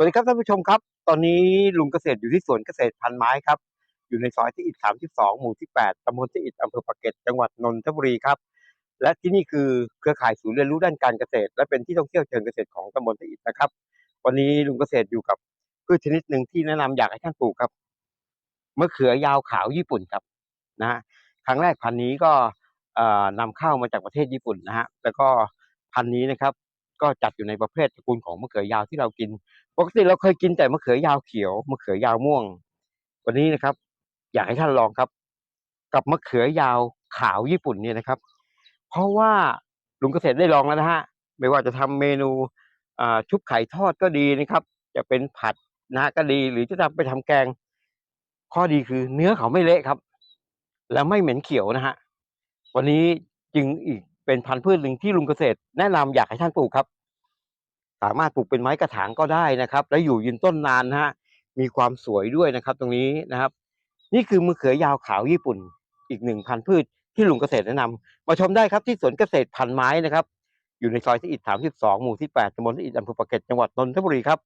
สวัสดีครับท่านผู้ชมครับ ตอนนี้ลุงเกษตรอยู่ที่สวนเกษตรพันไม้ครับ อยู่ในซอยที่อิฐ32 หมู่ที่ 8 ตำบลที่อิฐอำเภอปากเกร็ดจังหวัดนนทบุรีครับ และที่นี่คือเครือข่ายศูนย์เรียนรู้ด้านการเกษตร และเป็นที่ท่องเที่ยวเชิงเกษตรของตำบลที่อิฐนะครับ วันนี้ลุงเกษตรอยู่กับพืชชนิดหนึ่งที่แนะนำอยากให้ท่านปลูกครับมะเขือยาวขาวญี่ปุ่นครับนะครั้งแรกพันนี้ก็เอ่อนำเข้ามาจากประเทศญี่ปุ่นนะฮะแล้วก็พันนี้นะครับ ก็จัดอยู่ในประเภทตระกูลของมะเขือยาวที่เรากิน ปกติเราเคยกินแต่มะเขือยาวเขียวมะเขือยาวม่วง วันนี้นะครับ อยากให้ท่านลองครับ กับมะเขือยาวขาวญี่ปุ่นเนี่ยนะครับ เพราะว่าลุงเกษตรได้ลองแล้วนะฮะไม่ว่าจะทำเมนูชุบไข่ทอดก็ดีนะครับ จะเป็นผัดนะฮะก็ดีหรือจะทำไปทำแกง ข้อดีคือเนื้อเขาไม่เละครับ และไม่เหม็นเขียวนะฮะวันนี้จึงอีก เป็นพันธุ์พืชหนึ่งที่ลุงเกษตรแนะนำอยากให้ท่านปลูกครับ สามารถปลูกเป็นไม้กระถางก็ได้นะครับ และอยู่ยืนต้นนานนะฮะมีความสวยด้วยนะครับ ตรงนี้นะครับ นี่คือมะเขือยาวขาวญี่ปุ่นอีกหนึ่งพันธุ์พืชที่ลุงเกษตรแนะนำมาชมได้ครับที่สวนเกษตรพันไม้นะครับ อยู่ในซอยที่อิฐ32หมู่ที่8ตำบลที่อิฐอำเภอปากเกร็ดจังหวัดนนทบุรีครับ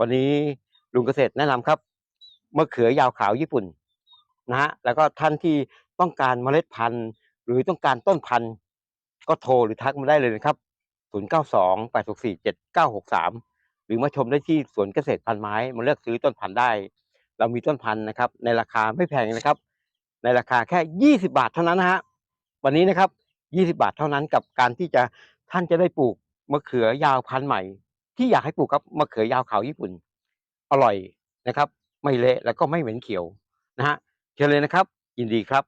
วันนี้ลุงเกษตรแนะนำครับมะเขือยาวขาวญี่ปุ่นนะฮะแล้วก็ท่านที่ต้องการเมล็ดพันธุ์ หรือต้องการต้นพันธุ์ ก็โทรหรือทักมาได้เลยนะครับ 092 864 7963 หรือมาชมได้ที่สวนเกษตรพันไม้มาเลือกซื้อต้นพันธุ์ได้ เรามีต้นพันธุ์นะครับ ในราคาไม่แพงนะครับ ในราคาแค่ 20 บาทเท่านั้นนะฮะวันนี้นะครับ 20 บาทเท่านั้นกับการที่จะท่านจะได้ปลูกมะเขือยาวพันธุ์ใหม่ ที่อยากให้ปลูกครับมะเขือยาวขาวญี่ปุ่น อร่อยนะครับ ไม่เละแล้วก็ไม่เหม็นเขียวนะฮะเชิญเลยนะครับ ยินดีครับ